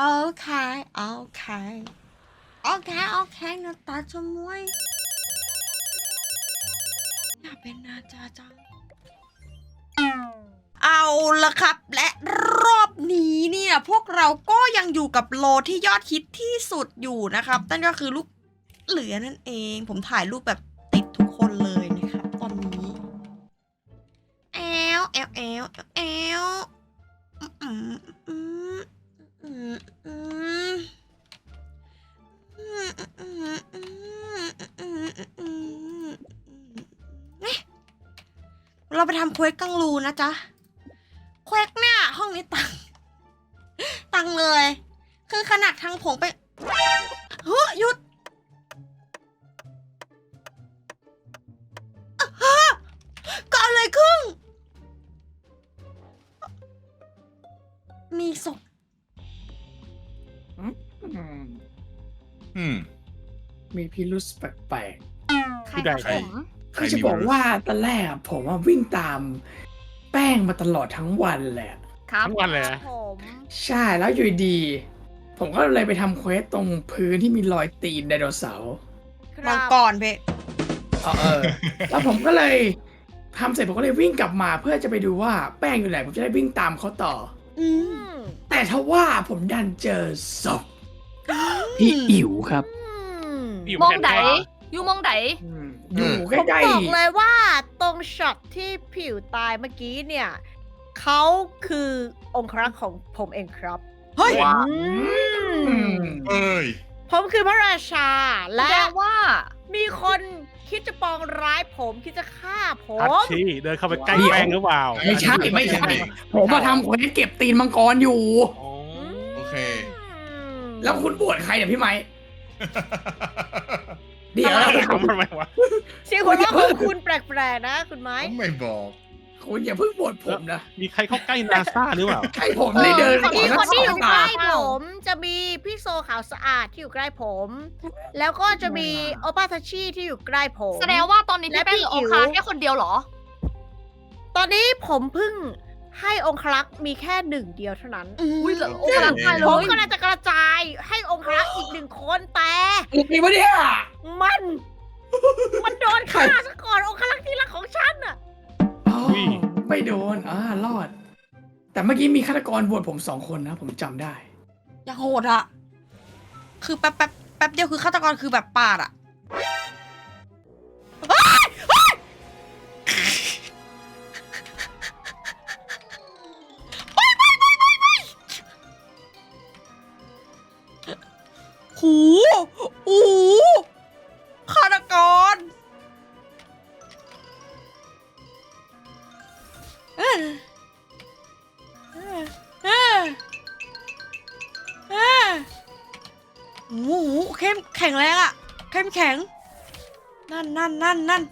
โอเคโอเคโอเคโอเคนะตาชมวยอยากเป็นนาจาจัง เอาละครับและรอบนี้เนี่ย พวกเราก็ยังอยู่กับโลที่ยอดฮิตที่สุดอยู่นะครับ นั่นก็คือลูกเหลือนั่นเอง ผมถ่ายรูปแบบติดทุกคนเลยนะครับ ตอนนี้แอลแอลแอลแอล เอ๊ะเราไปทำเควสกังรูนะจ๊ะเควสเนี่ยห้องนี้ตัง ตังเลย คือขนาดทางผมไปเฮ้ยหยุดอะฮะเก็อะไรขึ้นมีศพ อืม มีพิรุษแปลกใครผู้ใดกับผมๆใครคือจะมีบอกพิรุธว่าตอนแรกอะผมว่าวิ่งตาม แป้งมาตลอดทั้งวันแหละ ครับทั้งวันเลยนะผมใช่แล้วอยู่ดีผมก็เลยไปทำเควสตรงพื้นที่มีรอยตีนไดโนเสาร์คมัรังบกรเพ เออเออ แล้วผมก็เลยทำเสร็จผมก็เลยวิ่งกลับมาเพื่อจะไปดูว่าแป้งอยู่ไหนผมจะได้วิ่งตามเขาต่อ อือืมมแต่ทว่าผมดันเจอศพ พี่อิ๋วครับอืมอยู่มองแค่ไดใกล้อยู่มองไดอยู่ใกผมล้บอกเลยว่าตรงช็อตที่ผิวตายเมื่อกี้เนี่ยเขาคือองครักษ์ของผมเองครับเฮ้ยว้าวๆอืมเอ้ยผมคือพระราชาแปและลว่ามีคนคิดจะปองร้ายผมคิดจะฆ่าผทัชมชี่เดินเข้าไปใกล้แป้งหรือเปล่า ไม่ใช่ไม่ใช่ ผมมาทำเควสเก็บตีนมังกรอยู่อ๋อโอเค แล้วคุณบวชใครเนี่ยพี่ไม้เดี๋ยวทำนะไมทำไมวะเสียงหัวเราะของคุณแปลกๆนะ คุณไม้ ผมไม่บอก คุณอย่าเพิ่งบวชผมนะมีใครเข้าใกล้นาซาหรือเปล่า ใครผมได้เดินคนที่ก่คนที่อยู่สัใกตาล้ผมจะมีพี่โซขาวสะอาดที่อยู่ใกล้ผม แล้วก็จะมีโอปาทาชิที่อยู่ใกล้ผม แสดงว่าตอนนี้และพี่แป้งพี่กับอิ๋องวคาแค่คนเดียวเหรอ ตอนนี้ผมเพิ่ง ให้องครักษ์มีแค่หนึ่งเดียวเท่านั้นอุ้ยเหลือโอโอ้เคกำลังตายเลผมยกำลังจะกระจายให้องครักษ์อีกหนึ่งคนแต่มีวะเนี่ยมัน มันโดนฆ่าซะก่อนองครักษ์ที่รักของฉันน่ะอ๋อไม่โดนอ่ารอด แต่เมื่อกี้มีฆาตกรบวชผมสองคนนะ ผมจำได้อย่างโหดอะคือแป๊บแป๊บแป๊บเดียวคือฆาตกรคือแบบปาดอะ โอ้โหเข้มแข็งแรงอะเข้มแข็ง นั่นนั่นนั่นนั่น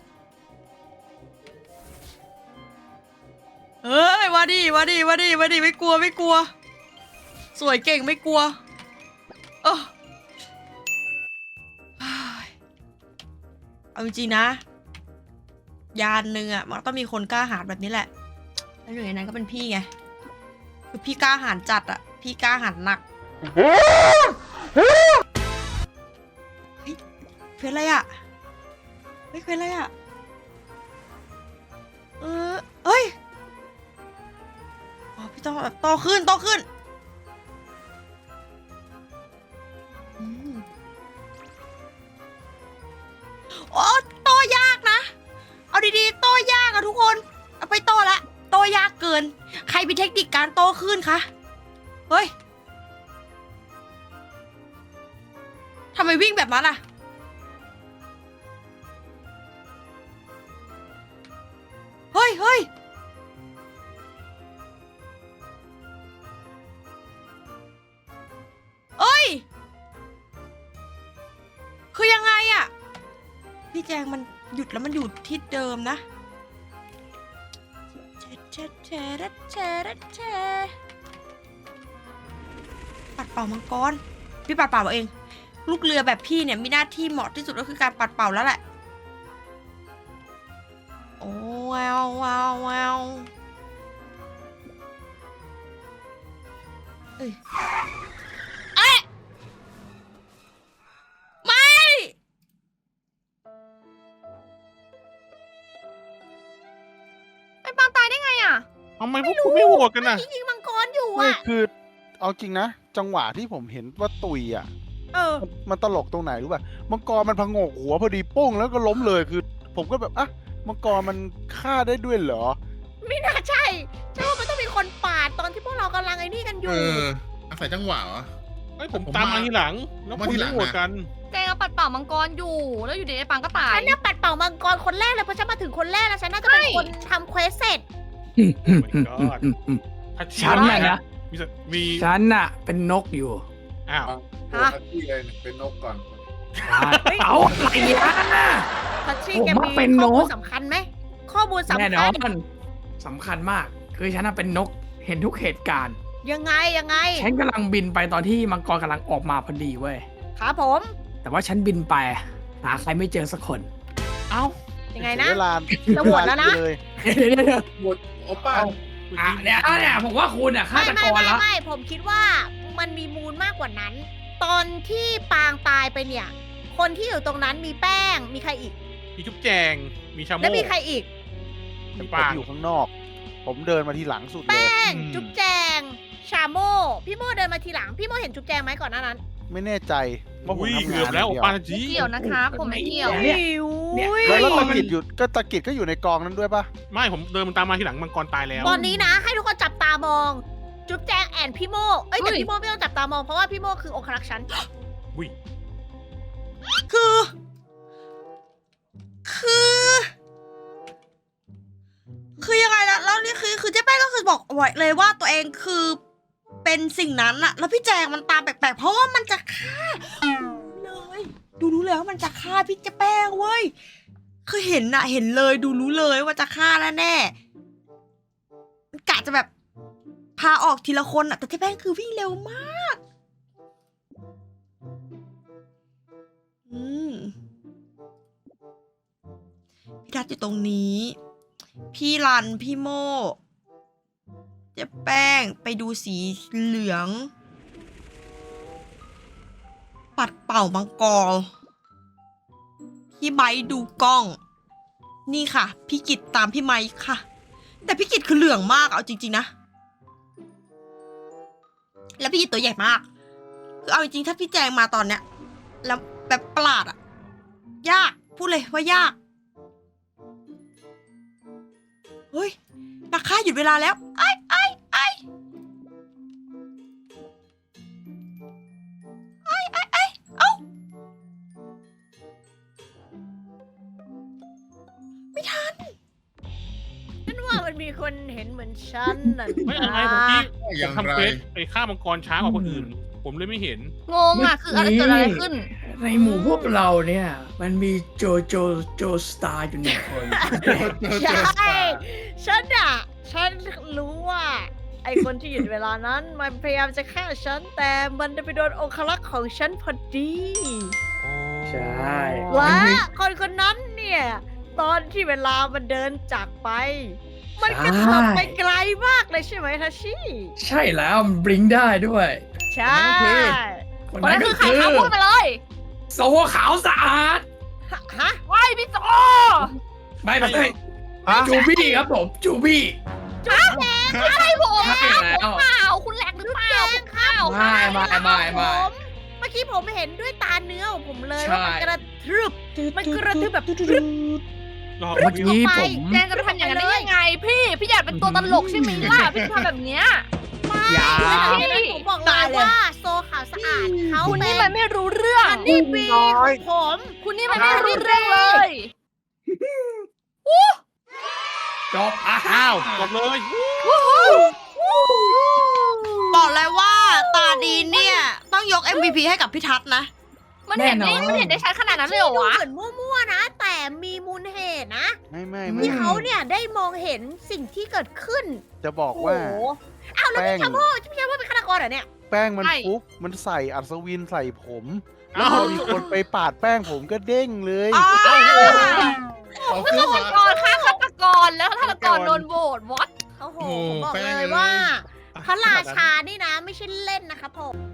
เฮ้ยมาดิมาดิมาดิมาดิไม่กลัวไม่กลัว สวยเก่งไม่กลัวเออเอาจริงๆนะ ยานหนึ่งอะมันต้องมีคนกล้าหาญแบบนี้แหละ แล้วหนึ่งในนั้นก็เป็นพี่ไง คือพี่กล้าหาญจัดอะพี่กล้าหาญหนัก วสอะไรอะเฮ้ยเควสอะไรอะเออเอ้ยอ๋อพี่ต้องแบบโตขึ้นโตขึ้นอืมโอ้โตยากนะ เอาดีๆโตยากอะทุกคน เอาไปโตละโตยากเกิน ใครมีเทคนิคการโตขึ้นคะ เฮ้ยทำไมวิ่งแบบนั้นอะ ฮ้ยเฮ้ยเอ้ย คือยังไงอะพี่แจงมันหยุดแล้วมันอยู่ที่เดิมนะเชเชเชเชเชเชปัดเป่ามังกร พี่ปัดเป่าเอง ลูกเรือแบบพี่เนี่ยมีหน้าที่เหมาะที่สุดก็คือการปัดเป่าแล้วแหละ ววววววเอ้ยเอ๊ไม่ ไอ้ปางตายได้ไงอะทำไมพวกคุณไม่โหวตกันนะที่ยิงมังกรอยู่ไม่อะคือ เอาจริงนะ จังหวะที่ผมเห็นว่าตุยอะ เออ มันตลกตรงไหนรู้ป่ะมังกรมันพังโงกหัวพอดีโป้งแล้วก็ล้มเลยคือ ผมก็แบบอะ มังกรมันฆ่าได้ด้วยเหรอ ไม่น่าใช่ใช่ว่ามันต้องมีคนปาดตอนที่พวกเรากำลังไอ้นี่กันอเอยู่ออาศัยจังหวะเหรอ ไอ้ยผมผมตามมามาทีหลัง แล้วมาคุณทีหลัไม่งโหวตนะกันแจงเอาปัดเป่ามังกรอยู่ แล้วอยู่ดีไอ้ปังก็ตาย ฉันน่ะปัดเป่ามังกรคนแรกเลยเพราะฉันมาถึงคนแรกแล้วฉันน่าจะเป็นใช่ คนทำเควสเสร็จ god ถ้าเชื่อฉันน่ะนะ มีสักมีฉันน่ะ เป็นนกอยู่อ้าว ฮะ ที่เลยเป็นนกก่อน เอาอะไรอะ ทัชชี่ผมแกว่ามีเป็นข้อมูลนก สำคัญไหมข้อมูลสำแน่นคัอญนสำคัญมาก คือฉันน่ะเป็นนกเห็นทุกเหตุการณ์ ยังไงยังไงฉันกำลังบินไปตอนที่มังกรกำลังออกมาพอดีเว้ยครับผมแต่ว่าฉันบินไปหาใครไม่เจอสักคน เอ้ายังไงนะ เสีเวลาจะโหวตแล้วนะเสียเาเลยเดี๋ยวเดี๋ยวเดี๋ยวหมดโอป้าอะเนี่ยอะเนี่ยผมว่าคุณอะฆาไม่ตไม่กรไม่แล้วไม่ผมคิดว่ามันมีมูลมากกว่านั้น ตอนที่ปางตายไปเนี่ย คนที่อยู่ตรงนั้นมีแป้งมีใครอีก มีจุ๊บแจง มีชาโมและมีใครอีกมีผมปางอยู่ข้างนอก ผมเดินมาทีหลังสุดเลย แป้งอืมจุ๊บแจง ชาโมพี่โมเดินมาทีหลัง พี่โมเห็นจุ๊บแจงไหมก่อนหน้านั้นไม่แน่ใจว่าผมอุ้ยทำเกืงาอบนแล้วเดียวปาจีไม่เกี่ยวนะครับผมไม่เกี่ยวเนี่ยเนี่ยเนี่ยแล้วแล้วมัตะนกิดอยู่ก็ตะกิดก็อยู่ในกองนั้นด้วยปะไม่ผมเดินมันตามมาทีหลังมังกรตายแล้ว ตอนนี้นะ ให้ทุกคนจับตามอง จุ๊บแจงแอนพี่โมเอ้ยแต่เฮ้ยพี่โมไม่ต้องจับตามองเพราะว่าพี่โมคือองครักษ์ฉัน นี่คือคือเจ๊แป้งก็คือบอกไว้เลยว่าตัวเองคือเป็นสิ่งนั้นอะแล้วพี่แจงมันตามแปลกๆ เพราะว่ามันจะฆ่าเลย ดูรู้เลยว่ามันจะฆ่าพี่เจ๊แป้งเว้ย คือเห็นอะเห็นเลยดูรู้เลยว่าจะฆ่าแน่กะจะแบบพาออกทีละคนอะแต่เจ๊แป้งคือวิ่งเร็วมาก อืมพี่ทัศน์อยู่ตรงนี้ พี่รัน พี่โมเจ๊แป้งไปดูสีเหลือง ปัดเป่ามังกรพี่ไม้ดูกล้อง นี่ค่ะ พี่กิตตามพี่ไม้ค่ะ แต่พี่กิตคือเหลืองมากเอาจริง ๆ นะ แล้วพี่กิตตัวใหญ่มากคือเอาจริงๆถ้าพี่แจงมาตอนเนี้ย แล้วแบบประหลาดอะยากพูดเลยว่ายาก เฮ้ยนักฆ่าหยุดเวลาแล้วไอ้ไอ้ไอ้ไอ้ไอ้ไอ้เอ้าไม่ทันฉันว่ามันมีคนเห็นเหมือนฉันน่ะไม่อะไรผมพี่ผอย่ามงทำไรเควสไอ้ฆ่ามังกรช้ากว่าคนอื่น ผมเลยไม่เห็น งงอะ คืออะไรเกิดอะไรขึ้น ในหมู่พวกเราเนี่ย มันมีโจโจโจสตาร์อยู่หนึ่งคน ใช่ฉันอะฉันรู้ว่า ไอคนที่หยุดเวลานั้น มันพยายามจะฆ่าฉันแต่มันได้ไปโดนองคลักษ์ของฉันพอดี ใช่และคนคนนั้นเนี่ย ตอนที่เวลามันเดินจากไป มันกระเถิบไปไกลมากเลยใช่ไหมทัชชี่ ใช่แล้วมันบลิงก์ได้ด้วย ใช่คนคนนั้นั้นนก็คือ ใครคือคะพูดไปเลย โซขาวสะอาดฮะว้ายพี่โจไม่ไม่ไม่จูบี้ครับผมจูบี้ใช่ผมใช่แล้ว เปล่าคุณแหลกหรือเปล่าผมเปล่าไม่ไม่ไม่ไม่ผมเมื่อกี้ผมเห็นด้วยตาเนื้อของผมเลยใช่ ว่ามันกระทึบ มันกระทึบแบบ รอเมื่อกี้ไปผม แจงจะไปทำอย่างนั้นได้ยังไง พี่ พี่อยากเป็นตัวตลกใช่ไหมล่ะ พี่ทำแบบเนี้ย อย่า ไม่ผม บอกเลยว่าโซขาวสะอาดเขาคุณเป็นี่นมันไม่รู้เรื่อง อันนี่บีของผม คุณนี่มันไม่รู้เรื่องเลยจบอะอ้าวจบเลยบอกเลยว่าตาดีเนี่ย ต้องยก MVP ให้กับพี่ทัศน์นะ มันเห็นได้มันเห็นได้ชัดขนาดนั้นเลยเหรอดูวะ เหมือนมั่วๆนะ แต่มีมูลเหตุนะ ไม่ไม่ไม่ที่เขาเนี่ยได้มองเห็นสิ่งที่เกิดขึ้นจะบอกโอ้โหว่า อ้าวแล้วแป้พี่งชาโมพี่ชาโมเป็นฆาตกรเหรอเนี่ยแป้งมันใช่ ฟุกมันใส่อัศวินใส่ผมอ้าวพอมีคนไปปาดแป้งผมก็เด้งเลยอ้าวเอาฆาขึ้นตมากรฆ่าฆาตกรแล้วฆาตกรโดนโหวตวอตโอ้โหโอ้ผมบอกแป้งเลยเลยว่า พระราชานี่นะ ไม่ใช่เล่นนะคะผมโ